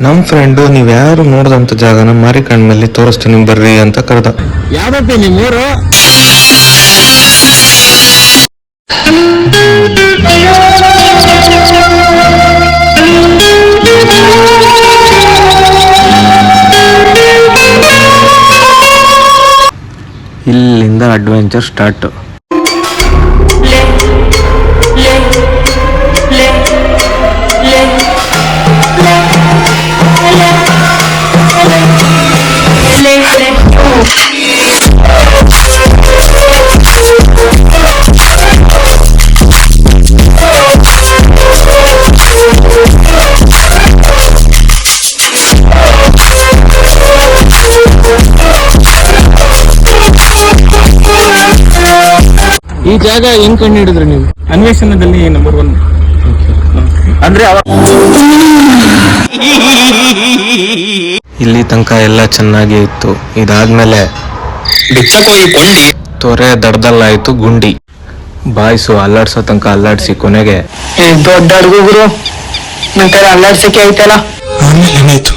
ನಮ್ ಫ್ರೆಂಡು ನೀವ್ ಯಾರು ನೋಡ್ದಂತ ಜಾಗನ ಮಾರಿ ಕಣ್ಮೇಲೆ ತೋರಿಸ್ತೀನಿ ಬರ್ರಿ ಅಂತ ಕರೆದ. ಯಾವ್ದಪ್ಪಿ ನಿಮ್ಮೂರು? ಇಲ್ಲಿಂದ ಅಡ್ವೆಂಚರ್ ಸ್ಟಾರ್ಟ್ ಈ ಜಾಗ ಹೆಂಗ್ ಕಂಡು ಹಿಡಿದ್ರಿ ನೀವು? ಅನ್ವೇಷಣದಲ್ಲಿ ನಂಬರ್ ಒನ್ ಅಂದ್ರೆ ಇಲ್ಲಿ ತನಕ ಎಲ್ಲ ಚೆನ್ನಾಗಿ ಇತ್ತು. ಇದಾದ್ಮೇಲೆ ತೊರೆ ದಡದಲ್ಲಾಯ್ತು ಗುಂಡಿ. ಬಾಯ್ಸು ಅಲ್ಲಾಡ್ಸೋ ತನಕ ಅಲ್ಲಾಡ್ಸಿ ಕೊನೆಗೆ ದೊಡ್ಡ ಹುಡುಗರು ನಂತರ ಅಲ್ಲಾಡ್ಸಕ್ಕೆ ಐತಲ್ಲ? ಆಮೇಲೆ ಏನಾಯ್ತು?